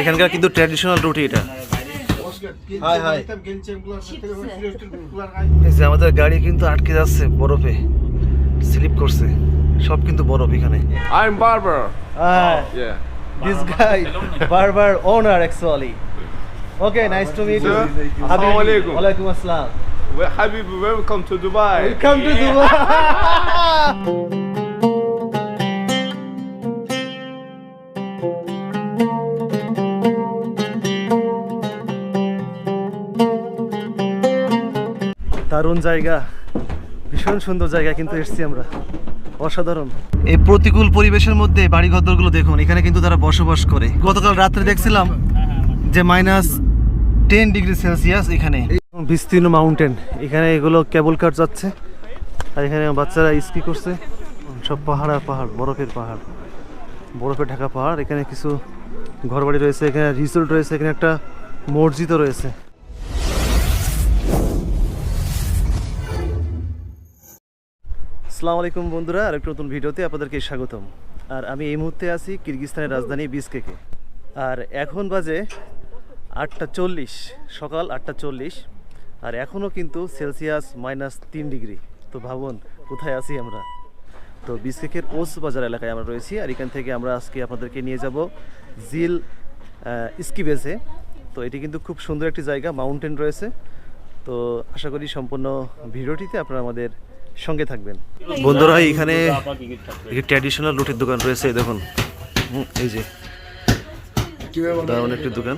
এখানকার কিন্তু ট্র্যাডিশনাল রুটি এটা। আমাদের গাড়ি কিন্তু আটকে যাচ্ছে বরফে। স্লিপ করছে। সব কিন্তু বরফ এখানে। I'm Barber. Yeah. This guy বারবার ওনার actually okay nice to meet you Sir, Assalamu alaikum. ওয়ালাইকুম আসসালাম। Well, Habibi, welcome to Dubai. Come to Dubai দারুণ জায়গা। ভীষণ সুন্দর জায়গা কিন্তু এসছি আমরা। অসাধারণ। এই প্রতিকূল পরিবেশের মধ্যে বাড়ি ঘরগুলো দেখুন এখানে কিন্তু তারা বসবাস করে। গতকাল রাত্রে দেখছিলাম যে মাইনাস টেন ডিগ্রি সেলসিয়াস এখানে। বিস্তীর্ণ মাউন্টেন। এখানে এগুলো কেবল কার যাচ্ছে। আর এখানে বাচ্চারা স্কি করছে। সব পাহাড় আর পাহাড়, বরফের পাহাড়। বরফে ঢাকা পাহাড়। এখানে কিছু ঘরবাড়ি রয়েছে, এখানে রিসোর্ট রয়েছে, এখানে একটা মসজিদও রয়েছে। আসসালামু আলাইকুম বন্ধুরা আর একটা নতুন ভিডিওতে আপনাদেরকে স্বাগতম। আর আমি এই মুহূর্তে আছি কিরগিস্তানের রাজধানী বিসকেকে। আর এখন বাজে আটটা চল্লিশ, সকাল আটটা চল্লিশ। আর এখনও কিন্তু সেলসিয়াস মাইনাস তিন ডিগ্রি। তো ভাবুন, কোথায় আছি আমরা? তো বিসকেকের ওস বাজার এলাকায় আমরা রয়েছি আর এখান থেকে আমরা আজকে আপনাদেরকে নিয়ে যাব জিল স্কি বেসে। তো এটি কিন্তু খুব সুন্দর একটি জায়গা, মাউন্টেন রয়েছে। তো আশা করি সম্পূর্ণ ভিডিওটিতে আপনারা আমাদের সঙ্গে থাকবেন। বন্ধুরা, এখানে ট্র্যাডিশনাল রুটির দোকান রয়েছে দেখুন। এই যে। দারুণ একটি দোকান।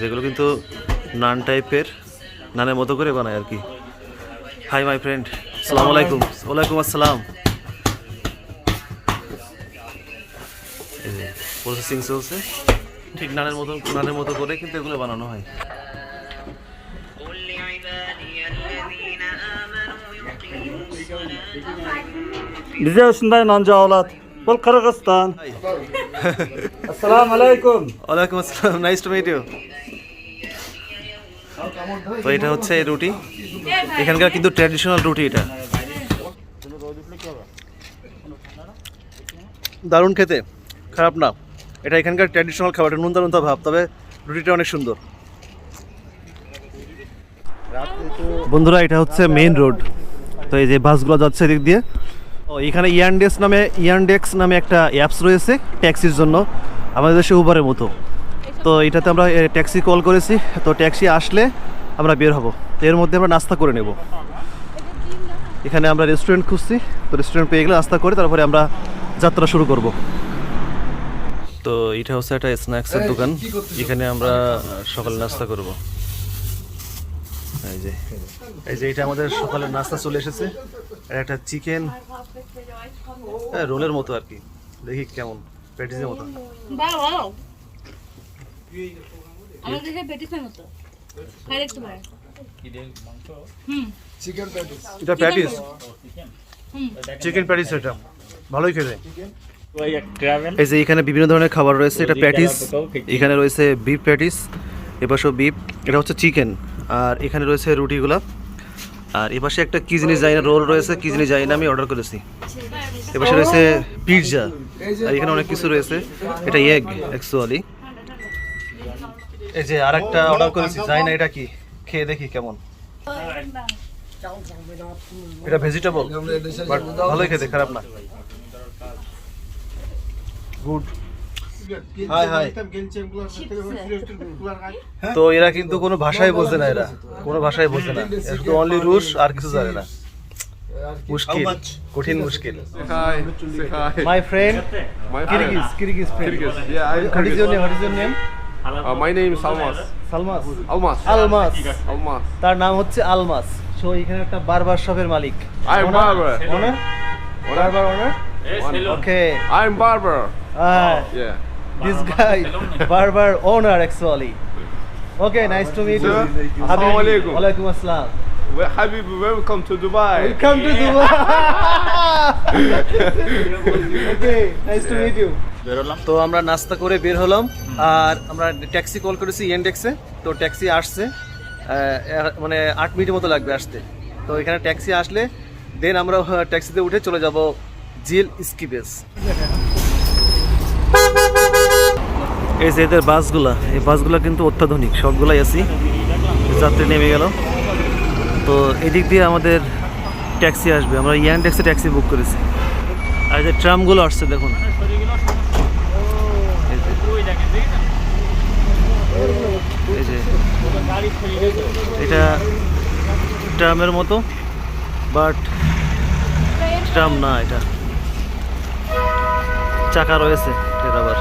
যেগুলো কিন্তু নান টাইপের নানের মতো করে বানায় আর কি। হাই মাই ফ্রেন্ড আসসালামু আলাইকুম। ওয়ালাইকুম আসসালাম। প্রসেসিং চলছে। ঠিক নানের মতো নানের মতো করে কিন্তু এগুলো বানানো হয়। আসসালাম আলাইকুম। ওয়ালাইকুম আসসালাম। নাইস টু মিট ইউ তো এটা হচ্ছে রুটি। এখানকার কিন্তু ট্র্যাডিশনাল রুটি এটা। দারুণ খেতে। খারাপ না। এটা এখানকার ট্র্যাডিশনাল খাবার নুনতা নুনতা ভাব, তবে রুটিটা অনেক সুন্দর। বন্ধুরা, এটা হচ্ছে মেইন রোড তো এই যে বাসগুলো যাচ্ছে এদিক দিয়ে। ও, এখানে ইয়ানডেক্স নামে ইয়ানডেক্স নামে একটা অ্যাপস রয়েছে ট্যাক্সির জন্য। আমাদের দেশে উবারের মতো। তো এটাতে আমরা ট্যাক্সি কল করেছি। তো ট্যাক্সি আসলে আমরা বের হব। তো এর মধ্যে আমরা নাস্তা করে নেব। এখানে আমরা রেস্টুরেন্ট খুঁজছি। তো রেস্টুরেন্ট পেয়ে গেলে নাস্তা করে তারপরে আমরা যাত্রা শুরু করব। তো এটা হচ্ছে একটা স্ন্যাক্সের দোকান। এখানে আমরা সকালে নাস্তা করব। এই যে এই যে এটা আমাদের সকালের নাস্তা চলে এসেছে। একটা চিকেন রোলের মতো আর কি। দেখি কেমন প্যাটিসের মতো। এটা প্যাটিস চিকেন প্যাটিস এটা। ভালোই খেতে এই যে এখানে বিভিন্ন ধরনের খাবার রয়েছে। এটা প্যাটিস এখানে রয়েছে বিফ প্যাটিস এপাশেও বিফ এটা হচ্ছে চিকেন আর এখানে রয়েছে রুটিগুলা। আর এপাশে একটা কি জিনিস যাই না রোল রয়েছে কি জিনিস যাই না আমি অর্ডার করেছি। এপাশে রয়েছে পিৎজা আর এখানে অনেক কিছু রয়েছে। এটা এগ অ্যাকচুয়ালি এই যে আরেকটা অর্ডার করেছি যাই না এটা কি? খেয়ে দেখি কেমন। এটা ভেজিটেবল বাট ভালোই খেতে খারাপ না। গুড হাই হাই তো এরা কিন্তু কোনো ভাষাই বোঝে না এরা। কোনো ভাষাই বোঝে না। শুধু অনলি রুশ আর কিছু জানে না। মুশকিল কঠিন মুশকিল. My friend Kyrgyz Kyrgyz friend what is your name what is your name Uh, my name is Almas. সালমাস Almas. Almas Almas. তার নাম হচ্ছে আলমাস সো এখানে একটা বারবার শপের মালিক I'm barber. ওনার বারবার ওনার ওকে I'm Barber. Ah, Yeah. this guy barber owner actually okay nice to meet you Sir, Habibi. Assalamu alaikum. walaikum assalam Well, Habibi, welcome to Dubai. welcome to Dubai okay nice to meet you তো আমরা নাস্তা করে বের হলাম, আর আমরা taxi call করেছি ইয়েন্ডেক্সে তো taxi আসছে মানে আট মিনিটের মতো লাগবে আসতে। তো এখানে ট্যাক্সি আসলে, দেন আমরা ট্যাক্সিতে উঠে চলে যাব জিল স্কিবেস এই যে এদের বাসগুলা, এই বাসগুলা কিন্তু অত্যাধুনিক, সবগুলাই আছি। যাত্রী নেমে গেল। তো এদিক দিয়ে আমাদের ট্যাক্সি আসবে, আমরা ইয়ান ট্যাক্সি ট্যাক্সি বুক করেছি। আর যে ট্রামগুলো আসছে, দেখুন। এই যে এটা ট্রামের মতো, বাট ট্রাম না এটা। চাকা রয়েছে এটা আবার।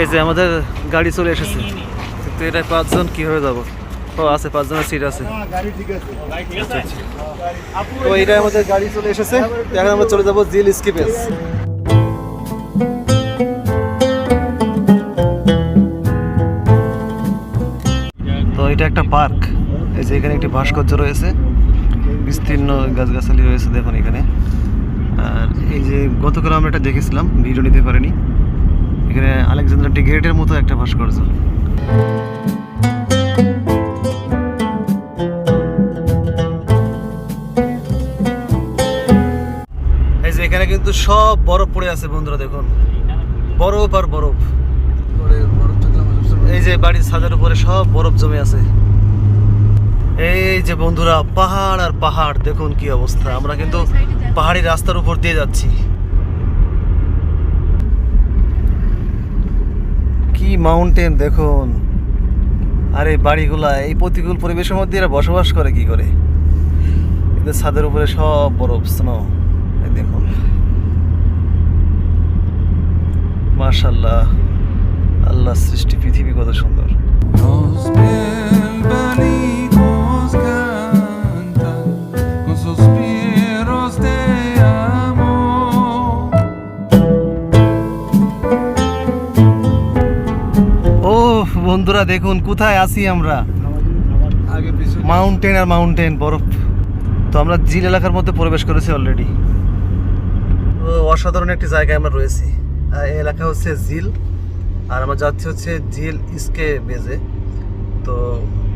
এই যে আমাদের গাড়ি চলে এসেছে। কিন্তু এটা পাঁচজন কীভাবে যাব? ও আছে পাঁচজনের সিট আছে। আচ্ছা, আচ্ছা। তো এটা আমাদের গাড়ি চলে এসেছে। এখন আমরা চলে যাব জিল স্কিপেস তো এটা একটা পার্ক। এই যে এখানে একটি ভাস্কর্য রয়েছে। বিস্তীর্ণ গাছগাছালি রয়েছে দেখুন এখানে। আর এই যে গতকাল আমরা এটা দেখেছিলাম ভিডিও নিতে পারিনি। এখানে আলেকজান্ডার ডি গ্রেটের মতো একটা ভাস্কর্য। কিন্তু সব বরফ পড়ে আছে বন্ধুরা, দেখুন। বরফ আর বরফ। এই যে বাড়ির ছাদের উপরে সব বরফ জমে আছে। এই যে বন্ধুরা, পাহাড় আর পাহাড়, দেখুন কি অবস্থা। আমরা কিন্তু পাহাড়ি রাস্তার উপর দিয়ে যাচ্ছি। কি মাউন্টেন দেখুন। আর এই বাড়িগুলা, এই প্রতিকূল পরিবেশের মধ্যে এরা বসবাস করে, কি করে? এদের ছাদের উপরে সব বরফ, স্নো। দেখুন। মাশাল্লাহ আল্লাহ সৃষ্টি পৃথিবী কত সুন্দর. ও বন্ধুরা দেখুন, কোথায় আছি আমরা? মাউন্টেন আর মাউন্টেন বরফ। তো আমরা জিল এলাকার মধ্যে প্রবেশ করেছি অলরেডি অসাধারণ একটি জায়গায় আমরা রয়েছি। এলাকা হচ্ছে জিল আর আমার যাচ্ছি হচ্ছে জিল ইসকে বেজে। তো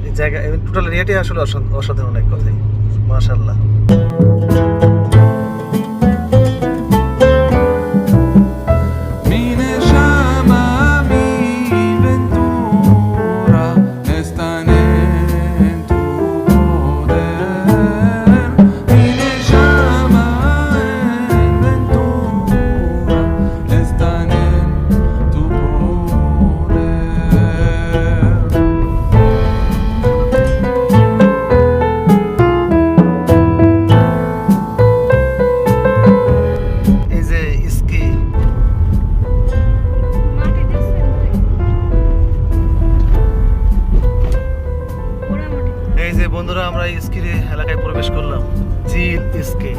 এই জায়গা টোটাল এরিয়াটি আসলে অসাধারণ এক কথাই মাশাল্লাহ এই যে বন্ধুরা, আমরা ইস্কির এলাকায় প্রবেশ করলাম। জিল ইস্কে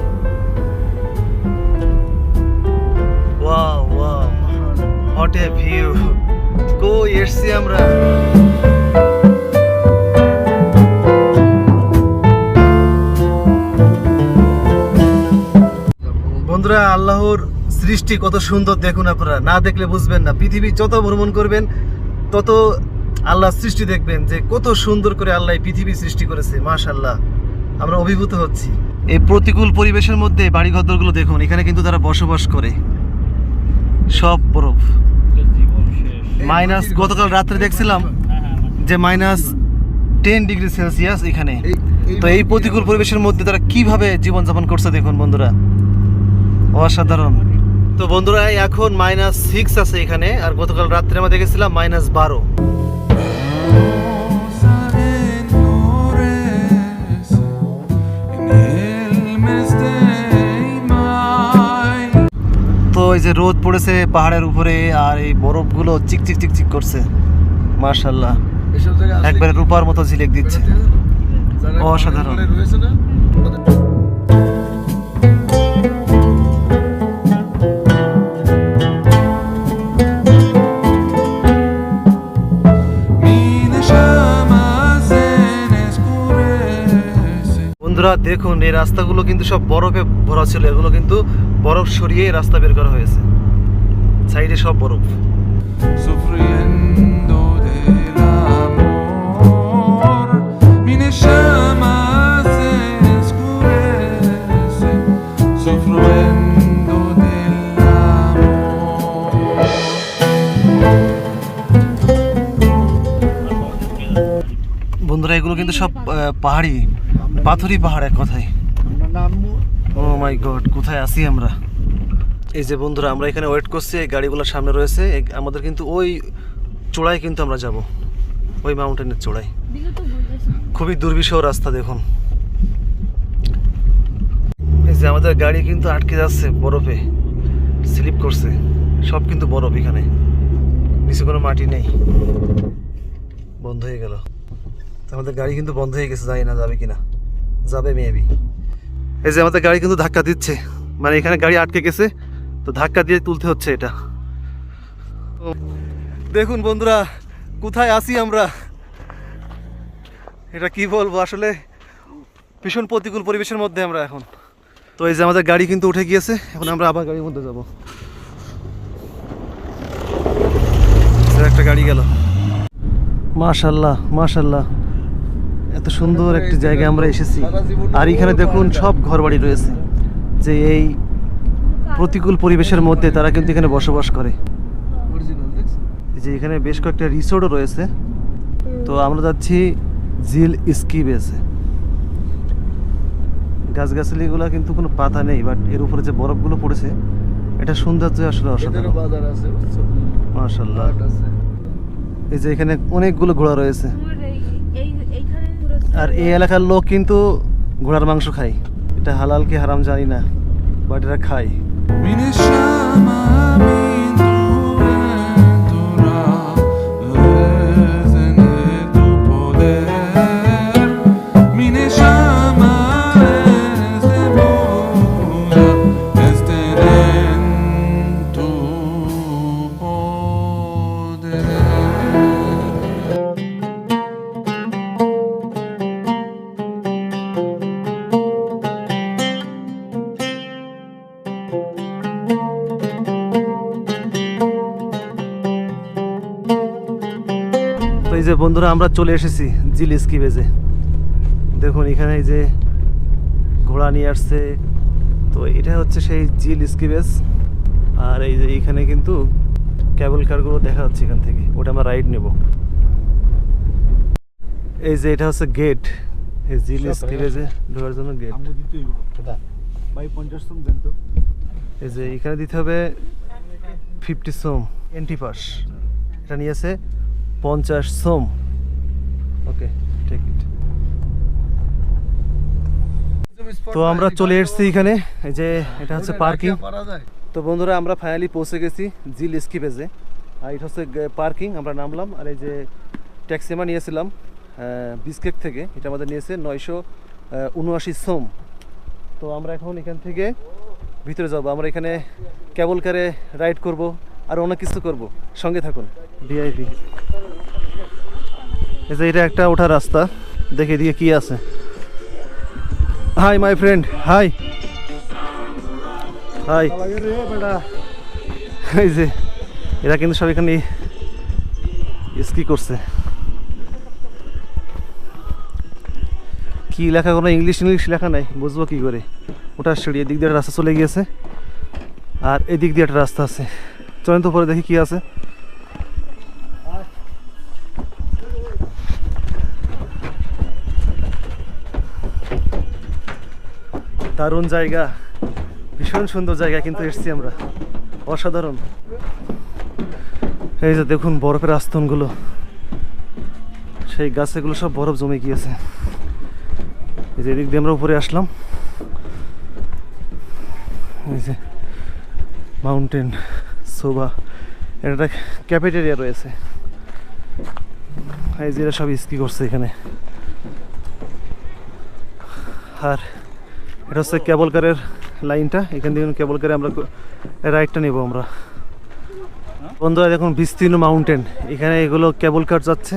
এ ভিউ কই এসছি আমরা? বন্ধুরা, আল্লাহর সৃষ্টি কত সুন্দর দেখুন আপনারা। না দেখলে বুঝবেন না। পৃথিবী যত ভ্রমণ করবেন, তত আল্লাহ সৃষ্টি দেখবেন যে কত সুন্দর করে আল্লাহ পৃথিবী সৃষ্টি করেছে মাশাল্লাহ আমরা অভিভূত হচ্ছি। এই প্রতিকূল পরিবেশের মধ্যে বাড়ি ঘরগুলো দেখুন এখানে কিন্তু তারা বসবাস করে। সব বরফ। মাইনাস গতকাল রাত্রে দেখছিলাম যে মাইনাস টেন ডিগ্রি সেলসিয়াস এখানে। তো এই প্রতিকূল পরিবেশের মধ্যে তারা কীভাবে জীবনযাপন করছে দেখুন বন্ধুরা। অসাধারণ। তো বন্ধুরা এখন মাইনাস সিক্স আছে এখানে আর গতকাল রাত্রে আমরা দেখেছিলাম মাইনাস বারো। রোদ পড়েছে পাহাড়ের উপরে আর এই বরফগুলো চিক চিক চিক চিক করছে। মার্শাল্লাহ একবারে রূপার মতো ঝিলেক দিচ্ছে। অসাধারণ. বন্ধুরা দেখুন এই রাস্তাগুলো কিন্তু সব বরফে ভরা ছিল। এগুলো কিন্তু বরফ সরিয়ে রাস্তা বের করা হয়েছে সাইডে সব বরফ. বন্ধুরা, এগুলো কিন্তু সব পাহাড়ি, পাথরি পাহাড় এক কথায় মাই গড, কোথায় আছি আমরা? এই যে বন্ধুরা, আমরা এখানে ওয়েট করছি, এই গাড়িগুলো সামনে রয়েছে আমাদের কিন্তু ওই চূড়ায় কিন্তু আমরা যাব। ওই মাউন্টেনের চূড়ায়। খুবই দুর্বিষহ রাস্তা, দেখুন। এই যে আমাদের গাড়ি কিন্তু আটকে যাচ্ছে বরফে, স্লিপ করছে। সব কিন্তু বরফ এখানে। নিচে কোনো মাটি নেই। বন্ধ হয়ে গেল। আমাদের গাড়ি কিন্তু বন্ধ হয়ে গেছে, জানি না যাবে কিনা। যাবে মেবি এই যে আমাদের গাড়ি কিন্তু ধাক্কা দিচ্ছে। মানে এখানে গাড়ি আটকে গেছে, তো ধাক্কা দিয়ে তুলতে হচ্ছে এটা। তো দেখুন বন্ধুরা, কোথায় আছি আমরা? এটা কি বলব? আসলে ভীষণ প্রতিকূল পরিবেশের মধ্যে আমরা এখন। তো এই যে আমাদের গাড়ি কিন্তু উঠে গিয়েছে, এখন আমরা আবার গাড়ির মধ্যে যাব। একটা গাড়ি গেল। মাশাল্লাহ মাশাল্লাহ। এত সুন্দর একটি জায়গায় আমরা এসেছি। আর এখানে দেখুন সব ঘরবাড়ি রয়েছে। যে এই প্রতিকূল পরিবেশের মধ্যে তারা কিন্তু এখানে বসবাস করে। এই যে এখানে বেশ কয়েকটা রিসোর্টও রয়েছে। তো আমরা যাচ্ছি জিল স্কি বেসে। গাছগাছালিগুলো কিন্তু কোনো পাতা নেই বাট এর উপরে যে বরফগুলো পড়েছে এটা সৌন্দর্য আসলে অসাধারণ। মাশাল্লাহ এই যে এখানে অনেকগুলো ঘোড়া রয়েছে তোমার এই এই এইখানে পুরো আর এই এলাকার লোক কিন্তু ঘোড়ার মাংস খায়। এটা হালাল কি হারাম জানি না বাট এটা খায়। বন্ধুরা আমরা চলে এসেছি জিল স্কি বেজে। দেখুন এখানে এই যে ঘোড়া নিয়ে আসছে। তো এটা হচ্ছে সেই জিল স্কি বেজ। আর এই যে এইখানে কিন্তু ক্যাবল কারগুলো দেখা যাচ্ছে এখান থেকে। ওটা আমরা রাইড নেব। এই যে এটা হচ্ছে গেট এই জিল স্কি বেজে ঢোকার জন্য গেট এই যে এখানে দিতে হবে ফিফটি সোম। এন্ট্রি পাস এটা নিয়েছে পঞ্চাশ সোম। ওকে টেক ইট তো আমরা চলে এসেছি এখানে এই যে এটা হচ্ছে পার্কিং তো বন্ধুরা আমরা ফাইনালি পৌঁছে গেছি জিল স্কিপেজে আর এটা হচ্ছে পার্কিং আমরা নামলাম। আর এই যে ট্যাক্সি আমরা নিয়েছিলাম বিস্কেট থেকে। এটা আমাদের নিয়েছে নয়শো উনআশি সোম তো আমরা এখন এখান থেকে ভিতরে যাব। আমরা এখানে কেবল কারে রাইড করব আর অনেক কিছু করব। সঙ্গে থাকুন। ভিআইপি এই যে এটা একটা ওঠা রাস্তা। দেখে দিয়ে কি আছে? Hi my friend hi hi এই যে, এরা কিন্তু সব এখানে স্কি করছে। কি লেখা, কোনো ইংলিশ ইংলিশ লেখা নাই? বুঝব কি করে? ওটা সিঁড়ি, এদিক দিয়ে রাস্তা চলে গিয়েছে। আর এদিক দিয়ে একটা রাস্তা আছে। চলেন তো পরে দেখি কি আছে। দারুণ জায়গা। ভীষণ সুন্দর জায়গা কিন্তু এসছি আমরা। অসাধারণ। এই যে দেখুন বরফের আস্তনগুলো। সেই গাছেগুলো সব বরফ জমে গিয়েছে। এই যে এদিক দিয়ে আমরা উপরে আসলাম। এই যে মাউন্টেন শোভা এটা ক্যাফেটেরিয়া রয়েছে। এই যে সব স্কি করছে এখানে। আর এটা হচ্ছে কেবল কারের লাইনটা এখান থেকে কেবল কারে আমরা রাইডটা নেব আমরা। বন্ধুরা, দেখুন, বিস্তীর্ণ মাউন্টেন এখানে এগুলো কেবল কার যাচ্ছে।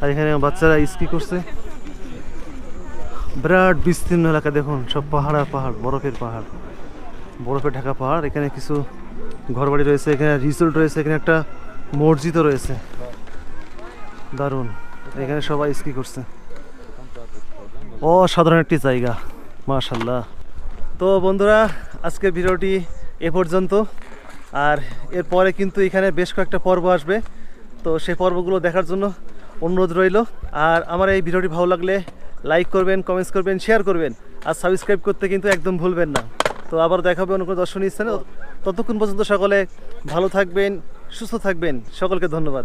আর এখানে বাচ্চারা স্কি করছে। বিরাট বিস্তীর্ণ এলাকা, দেখুন, সব পাহাড় আর পাহাড়, বরফের পাহাড়। বরফে ঢাকা পাহাড়। এখানে কিছু ঘরবাড়ি রয়েছে, এখানে রিসোর্ট রয়েছে, এখানে একটা মসজিদও রয়েছে। দারুণ। এখানে সবাই স্কি করছে। অসাধারণ একটি জায়গা। মাশাল্লাহ। তো বন্ধুরা, আজকের ভিডিওটি এ পর্যন্ত। আর এরপরে কিন্তু এখানে বেশ কয়েকটা পর্ব আসবে। তো সেই পর্বগুলো দেখার জন্য অনুরোধ রইল। আর আমার এই ভিডিওটি ভালো লাগলে লাইক করবেন কমেন্টস করবেন শেয়ার করবেন। আর সাবস্ক্রাইব করতে কিন্তু একদম ভুলবেন না। তো আবার দেখা হবে অন্য কোনো দর্শনীয় স্থানে। ততক্ষণ পর্যন্ত সকলে ভালো থাকবেন, সুস্থ থাকবেন। সকলকে ধন্যবাদ।